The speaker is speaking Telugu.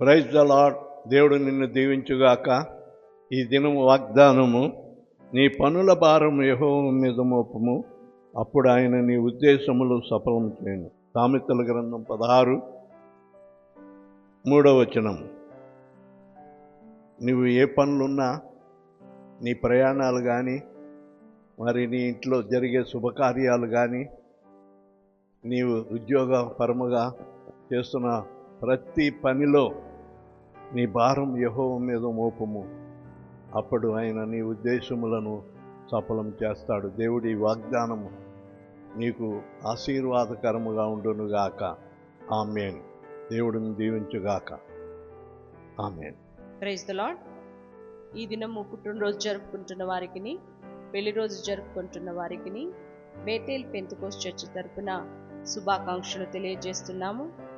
ప్రైజ్ ద లాడ్ దేవుడు నిన్ను దీవించుగాక. ఈ దినము వాగ్దానము నీ పనుల భారం యహో మీద మోపము. అప్పుడు ఆయన నీ ఉద్దేశములు సఫలం చేయను. సామెతల గ్రంథం పదహారు మూడవ వచనం. నువ్వు ఏ పనులున్నా నీ ప్రయాణాలు కానీ మరి నీ ఇంట్లో జరిగే శుభకార్యాలు కానీ నీవు ఉద్యోగపరముగా చేస్తున్న ప్రతి పనిలో నీ భారం యహో మీద మోపము. అప్పుడు ఆయన నీ ఉద్దేశములను సఫలం చేస్తాడు. దేవుడి వాగ్దానము నీకు ఆశీర్వాదకరముగా ఉండునుగాక. ఆమెన్. దేవుడిని దీవించుగాక. ఆమెన్. ప్రైజ్ ద లాడ్ ఈ దినము పుట్టినరోజు జరుపుకుంటున్న వారికి పెళ్ళి రోజు జరుపుకుంటున్న వారికి బేతేల్ పెంతుకోస్ చర్చ్ తరపున శుభాకాంక్షలు తెలియజేస్తున్నాము.